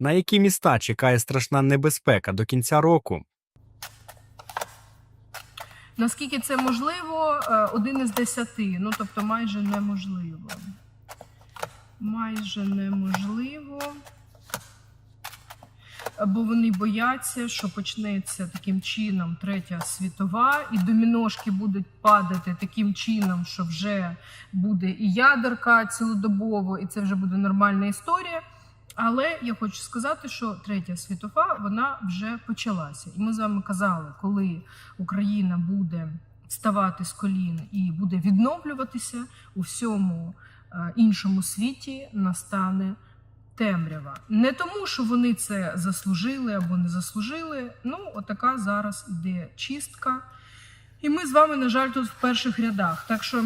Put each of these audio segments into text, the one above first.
На які міста чекає страшна небезпека до кінця року? Наскільки це можливо, е, один із десяти, ну тобто майже неможливо. Майже неможливо. Бо вони бояться, що почнеться таким чином третя світова, і доміношки будуть падати таким чином, що вже буде і ядерка цілодобово, і це вже буде нормальна історія. Але я хочу сказати, що третя світова вона вже почалася. І ми з вами казали, коли Україна буде вставати з колін і буде відновлюватися у всьому е, іншому світі настане темрява. Не тому, що вони це заслужили або не заслужили. Ну, отака зараз іде чистка. І ми з вами, на жаль, тут в перших рядах. Так що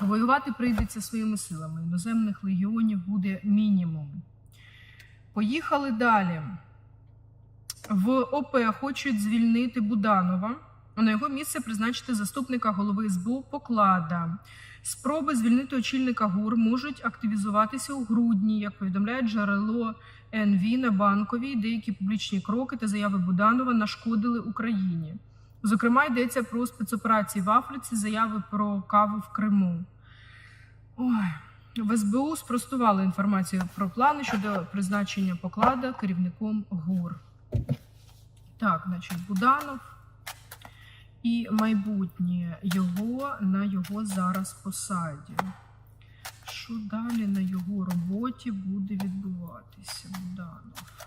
воювати прийдеться своїми силами. Іноземних легіонів буде мінімум. Поїхали далі. В ОП хочуть звільнити Буданова. На його місце призначити заступника голови СБУ Поклада. Спроби звільнити очільника ГУР можуть активізуватися у грудні, як повідомляє джерело НВ на банковій. Деякі публічні кроки та заяви Буданова нашкодили Україні. Зокрема, йдеться про спецоперації в Африці, заяви про каву в Криму. Ой. В СБУ спростували інформацію про плани щодо призначення поклада керівником ГУР. Так, значить, Буданов і майбутнє його на його зараз посаді. Що далі на його роботі буде відбуватися? Буданов.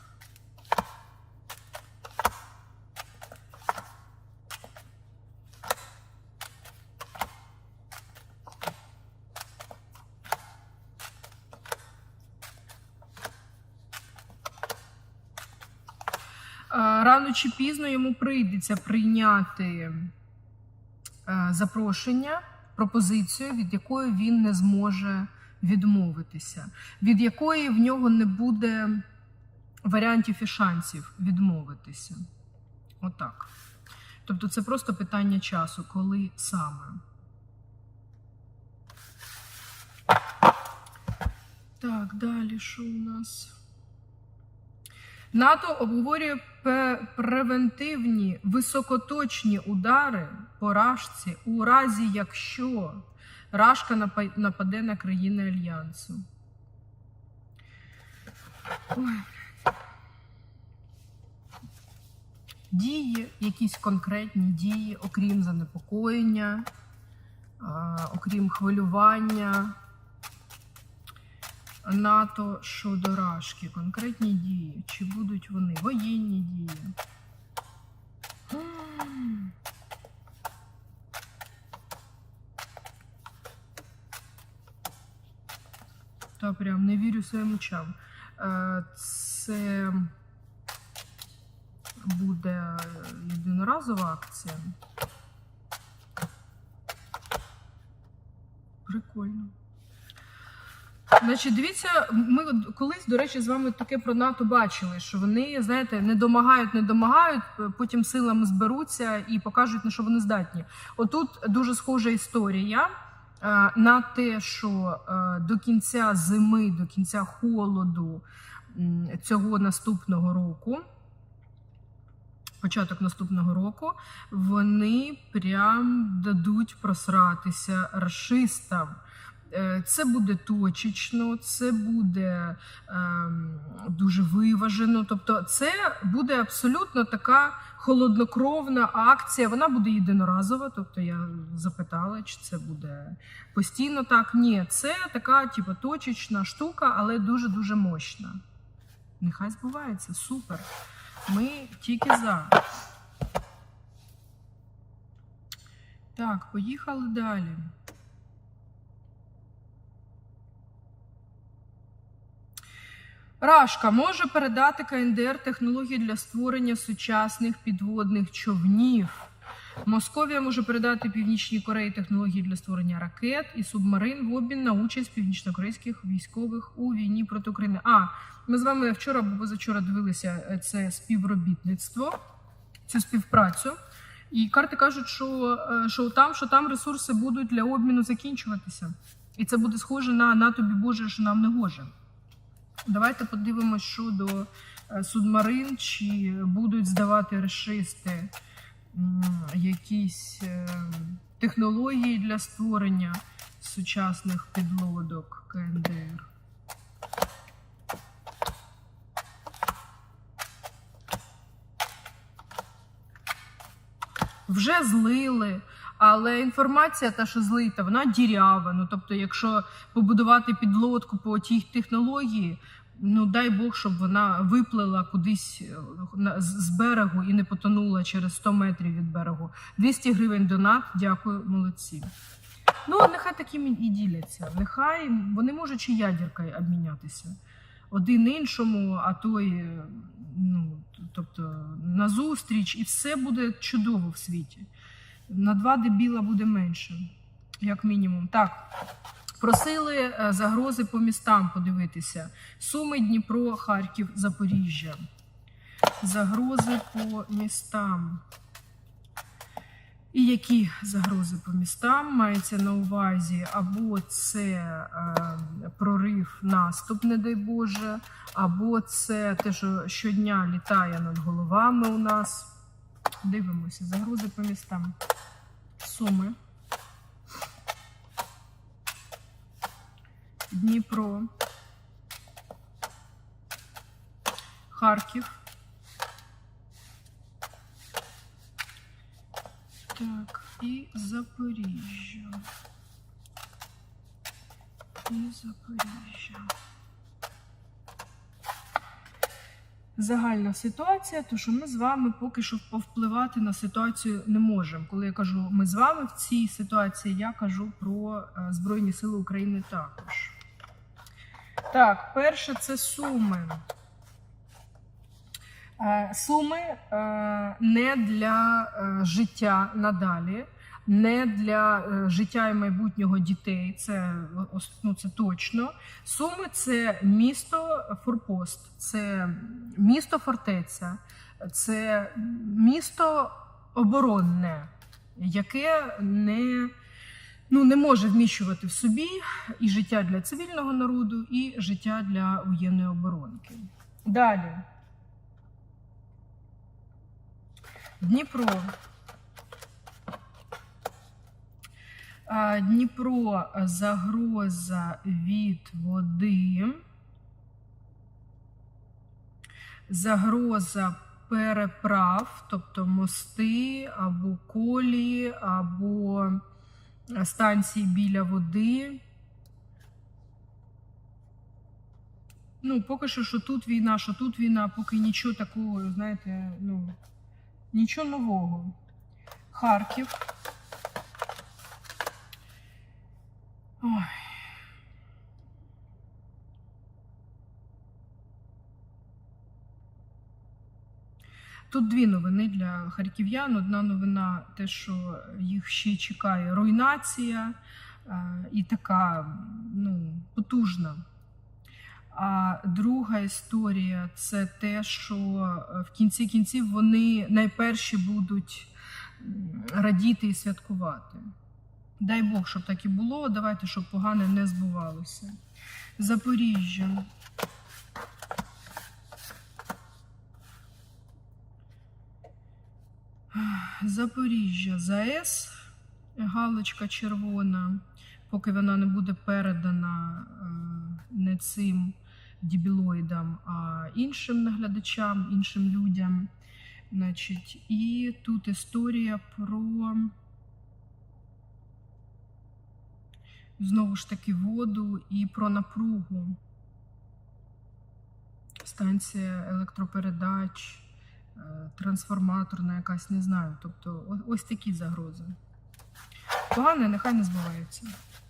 Е, Рано чи пізно йому прийдеться прийняти е, запрошення, пропозицію, від якої він не зможе відмовитися, від якої в нього не буде варіантів і шансів відмовитися. Отак. Тобто це просто питання часу, коли саме. Так, далі що у нас? НАТО обговорює превентивні високоточні удари по Рашці у разі, якщо Рашка нападе на країни Альянсу. Ой. Дії, якісь конкретні дії, окрім занепокоєння, окрім хвилювання. НАТО щодо Рашки. Конкретні дії. Чи будуть вони воєнні дії? Та прям не вірю своїм очам. Е, Це буде єдиноразова акція. Прикольно. Значить, дивіться, ми колись, до речі, з вами таке про НАТО бачили, що вони, знаєте, не домагають, не домагають, потім силами зберуться і покажуть, на що вони здатні. Отут дуже схожа історія е, на те, що е, до кінця зими, до кінця холоду цього наступного року. Початок наступного року вони прям дадуть просратися расистам. Е, Це буде точечно, це буде ем, дуже виважено. Тобто, це буде абсолютно така холоднокровна акція. Вона буде єдиноразова. Тобто, я запитала, чи це буде постійно так. Ні, це така, типу, точечна штука, але дуже дуже мощна. Нехай збувається, супер. Ми тільки за. Так, поїхали далі. Рашка може передати КНДР технології для створення сучасних підводних човнів. Московія може передати Північній Кореї технології для створення ракет і субмарин в обмін на участь північнокорейських військових у війні проти України. А ми з вами вчора або позавчора дивилися е, це співробітництво, цю співпрацю. І карти кажуть, що, е, що там, що там ресурси будуть для обміну закінчуватися. І це буде схоже на на тобі Боже, що нам не гоже. Давайте подивимось щодо е, судмарин, чи будуть здавати решисти якісь е, технології для створення сучасних підлодок КНДР. Вже злили, але інформація, та, що злита, вона дірява. Ну, тобто, якщо побудувати підлодку по тій технології, ну дай Бог, щоб вона виплила кудись е, з берегу і не потонула через 100 метрів від берегу. 200 гривень донат, дякую, молодці. Ну, нехай таким і діляться. Нехай вони можуть чи ядеркою обмінятися. Один іншому, а той, е, ну, тобто, назустріч, і все буде чудово в світі. На два дебіла буде менше, як мінімум. Так, просили е, загрози по містам подивитися. Суми, Дніпро, Харків, Запоріжжя. Загрози по містам. І які загрози по містам мається на увазі? Або це е, прорив, наступ, не дай Боже, або це те, що щодня літає над головами у нас. Дивимося, загрози по містам. Суми. Дніпро. Харків. Так, і Запоріжжя. І Запоріжжя. Загальна ситуація, то що ми з вами поки що повпливати на ситуацію не можемо. Коли я кажу ми з вами в цій ситуації, я кажу про е, Збройні Сили України також. Так, перше це суми. Е, Суми е, не для життя надалі, не для е, життя і майбутнього дітей. Це, ну, це точно. Суми це місто Форпост, це місто фортеця, це місто оборонне, яке не, ну, не може вміщувати в собі і життя для цивільного народу, і життя для воєнної оборонки. Далі. Дніпро. Дніпро загроза від води. Загроза переправ, тобто мости або колії, або станції біля води. Ну, поки що, що тут війна, що тут війна, поки нічого такого, знаєте, ну, нічого нового. Харків. Ой. Тут дві новини для харків'ян. Одна новина те, що їх ще чекає руйнація е, і така ну, потужна. А друга історія це те, що е, в кінці кінців вони найперші будуть радіти і святкувати. Дай Бог, щоб так і було. Давайте, щоб погане не збувалося. Запоріжжя. Запоріжжя ЗАЕС, галочка червона, поки вона не буде передана е, не цим дібілоїдам, а іншим наглядачам, іншим людям. Значить, і тут історія про знову ж таки воду і про напругу. Станція електропередач, е, трансформаторна якась, не знаю. Тобто ось такі загрози. Погане, нехай не збиваються.